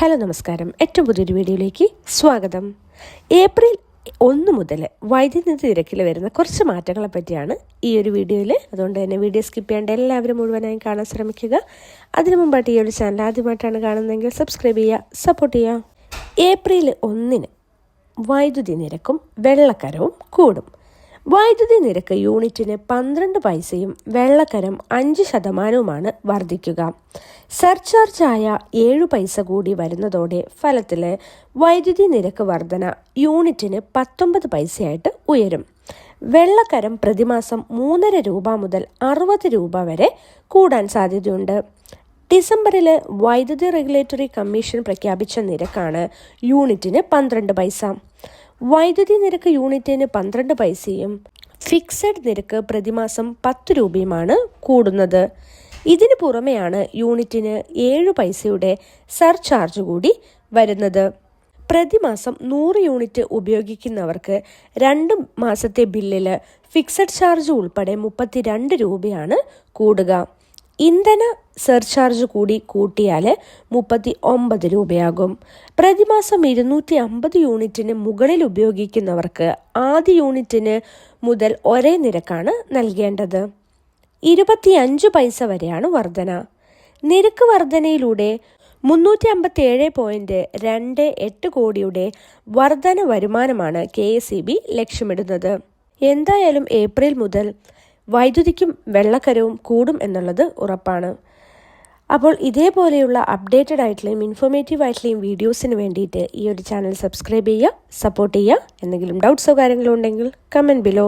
Hello നമസ്കാരം. ഏറ്റവും പുതിയൊരു വീഡിയോയിലേക്ക് സ്വാഗതം. ഏപ്രിൽ ഒന്ന് മുതൽ വൈദ്യുതി നിരക്കിൽ വരുന്ന കുറച്ച് മാറ്റങ്ങളെ പറ്റിയാണ് ഈ ഒരു വീഡിയോയിൽ അതുകൊണ്ട് തന്നെ വീഡിയോ സ്കിപ്പ് ചെയ്യാണ്ട് എല്ലാവരും മുഴുവനായും കാണാൻ ശ്രമിക്കുക. അതിനു മുമ്പായിട്ട് ഈ ഒരു ചാനൽ ആദ്യമായിട്ടാണ് കാണുന്നതെങ്കിൽ സബ്സ്ക്രൈബ് ചെയ്യുക സപ്പോർട്ട് ചെയ്യുക. ഏപ്രിൽ ഒന്നിന് വൈദ്യുതി നിരക്കും വെള്ളക്കരവും കൂടും. വൈദ്യുതി നിരക്ക് യൂണിറ്റിന് പന്ത്രണ്ട് പൈസയും വെള്ളക്കരം അഞ്ച് ശതമാനവുമാണ് വർദ്ധിക്കുക. സർചാർജായ ഏഴു പൈസ കൂടി വരുന്നതോടെ ഫലത്തിൽ വൈദ്യുതി നിരക്ക് വർധന യൂണിറ്റിന് പത്തൊമ്പത് പൈസയായിട്ട് ഉയരും. വെള്ളക്കരം പ്രതിമാസം മൂന്നര രൂപ മുതൽ അറുപത് രൂപ വരെ കൂടാൻ സാധ്യതയുണ്ട്. ഡിസംബറിൽ വൈദ്യുതി റെഗുലേറ്ററി കമ്മീഷൻ പ്രഖ്യാപിച്ച നിരക്കാണ് യൂണിറ്റിന് പന്ത്രണ്ട് പൈസ. വൈദ്യുതി നിരക്ക് യൂണിറ്റിന് പന്ത്രണ്ട് പൈസയും ഫിക്സഡ് നിരക്ക് പ്രതിമാസം പത്ത് രൂപയുമാണ് കൂടുന്നത്. ഇതിനു പുറമെയാണ് യൂണിറ്റിന് ഏഴ് പൈസയുടെ സർചാർജ് കൂടി വരുന്നത്. പ്രതിമാസം നൂറ് യൂണിറ്റ് ഉപയോഗിക്കുന്നവർക്ക് രണ്ട് മാസത്തെ ബില്ലിൽ ഫിക്സഡ് ചാർജ് ഉൾപ്പെടെ മുപ്പത്തിരണ്ട് രൂപയാണ് കൂടുക. ഇന്ധന സർചാർജ് കൂടി കൂട്ടിയാൽ മുപ്പത്തി ഒമ്പത് രൂപയാകും. പ്രതിമാസം ഇരുന്നൂറ്റി അമ്പത് യൂണിറ്റിന് മുകളിൽ ഉപയോഗിക്കുന്നവർക്ക് ആദ്യ യൂണിറ്റിന് മുതൽ ഒരേ നിരക്കാണ് നൽകേണ്ടത്. ഇരുപത്തിയഞ്ച് പൈസ വരെയാണ് വർധന. നിരക്ക് വർധനയിലൂടെ മുന്നൂറ്റി അമ്പത്തി ഏഴ് പോയിന്റ് രണ്ട് എട്ട് കോടിയുടെ വർധന വരുമാനമാണ് കെ എസ് ഇ ബി ലക്ഷ്യമിടുന്നത്. എന്തായാലും ഏപ്രിൽ മുതൽ വൈദ്യുതിക്കും വെള്ളക്കരവും കൂടും എന്നുള്ളത് ഉറപ്പാണ്. അപ്പോൾ ഇതേപോലെയുള്ള അപ്ഡേറ്റഡ് ആയിട്ടുള്ളയും ഇൻഫോർമേറ്റീവ് ആയിട്ടുള്ള വീഡിയോസിന് വേണ്ടിയിട്ട് ഈ ഒരു ചാനൽ സബ്സ്ക്രൈബ് ചെയ്യുക സപ്പോർട്ട് ചെയ്യുക. എന്തെങ്കിലും ഡൗട്ട്സോ കാര്യങ്ങളോ ഉണ്ടെങ്കിൽ കമന്റ് ബിലോ